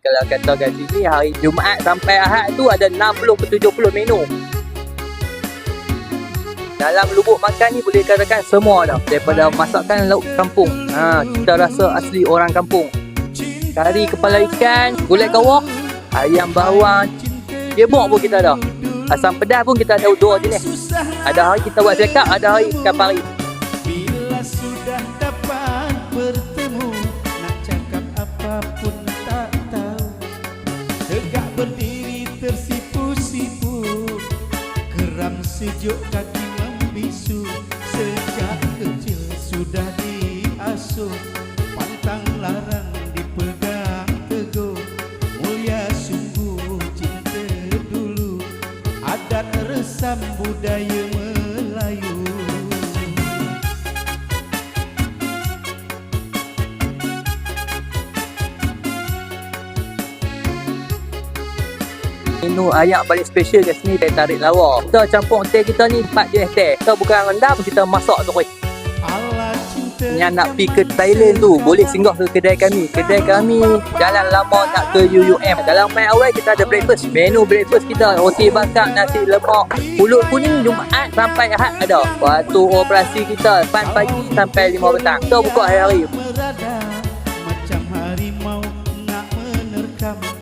Kalau kata kat sini hari Jumaat sampai Ahad tu ada 60 ke 70 menu. Dalam lubuk makan ni boleh katakan semua dah. Daripada masakan lauk kampung. Ha, kita rasa asli orang kampung. Kari kepala ikan, gulai kawah, ayam bawang, jemuk pun kita ada. Asam pedas pun kita ada dua jenis. Ada hari kita buat sekap, ada hari ikan pari. Bila sudah dapat bertemu Nak cakap apapun Tegak berdiri tersipu-sipu. Geram sejuk kaki membisu Sejak kecil sudah diasuh. Pantang larang dipegang teguh. Mulia sungguh cinta dulu. Adat resam budaya Menu ayam paling special kat sini teh tarik lawa. Kita campur teh kita ni 4 jenis teh. Kita bukan rendam, kita masak terus. Yang nak pergi ke Thailand tu boleh singgah ke kedai kami. Kedai kami Jalan Lama nak ke UUM. Dalam main awal kita ada breakfast. Menu breakfast kita roti bakar, nasi lemak, pulut kuning Jumaat sampai Ahad ada. Waktu operasi kita 4 pagi sampai 5 petang. Kita buka hari-hari. merada